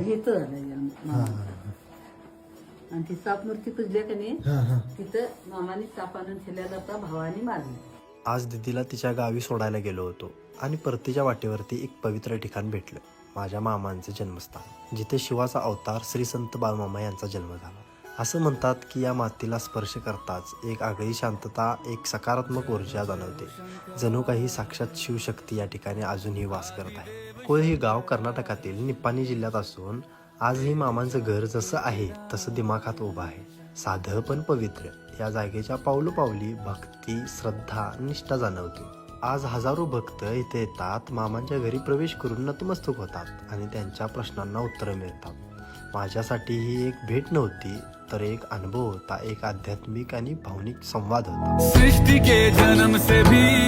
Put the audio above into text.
इथं झालं जन्म मामाचा. आणि ती साप मूर्ती पुजल्या का नाही? हा हा. तिथं मामाने साप आणून ठेवलेला होता भावाने मारली. आज दिदीला तिच्या गावी सोडायला गेलो होतो आणि परतीच्या वाटेवरती एक पवित्र ठिकाण भेटलं माझ्या मामांचे जन्मस्थान जिथे शिवाचा अवतार श्री संत बाळमामा यांचा जन्म झाला. असं म्हणतात की या मातीला स्पर्श करताच एक आगळी शांतता एक सकारात्मक ऊर्जा जाणवते. जणू काही साक्षात शिवशक्ती या ठिकाणी अजूनही वास करत आहे. कोळ हे गाव कर्नाटकातील निप्पाणी जिल्ह्यात असून आजही मामांचं घर जसं आहे तसं दिमाखात उभं आहे. साधं पण पवित्र. या जागेच्या पावलोपावली भक्ती श्रद्धा निष्ठा जाणवते. आज हजारो भक्त इथे येतात मामांच्या घरी प्रवेश करून नतमस्तक होतात आणि त्यांच्या प्रश्नांना उत्तरं मिळतात. माझ्यासाठी ही एक भेट नव्हती तर एक अनुभव होता एक आध्यात्मिक आणि भावनिक संवाद होता. सृष्टी के जन्म से भी